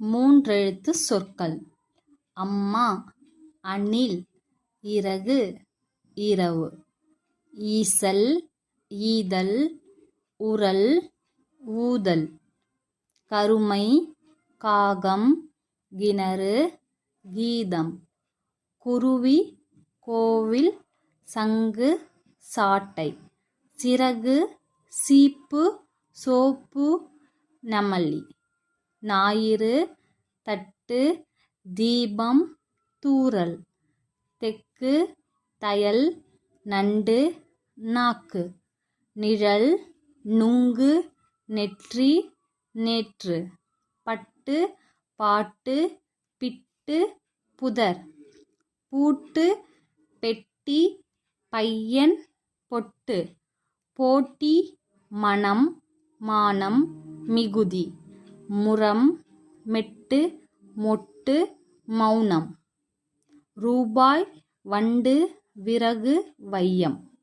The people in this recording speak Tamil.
மூன்றெழுத்து சொற்கள். அம்மா அணில் இறகு இரவு. ஈசல் ஈதல் உரல் ஊதல். கருமை காகம் கிணறு கீதம். குருவி கோவில் சங்கு சாட்டை. சிறகு சீப்பு சோப்பு நமல்லி ஞாயிறு தட்டு தீபம் தூறல். தெக்கு தையல் நண்டு நாக்கு. நிழல் நுங்கு நெற்றி நேற்று. பட்டு பாட்டு பிட்டு புதர். பூட்டு பெட்டி பையன் பொட்டு. போட்டி மனம் மானம் மிகுதி. முரம் மெட்டு மொட்டு மௌனம். ரூபாய் வண்டு விறகு வையம்.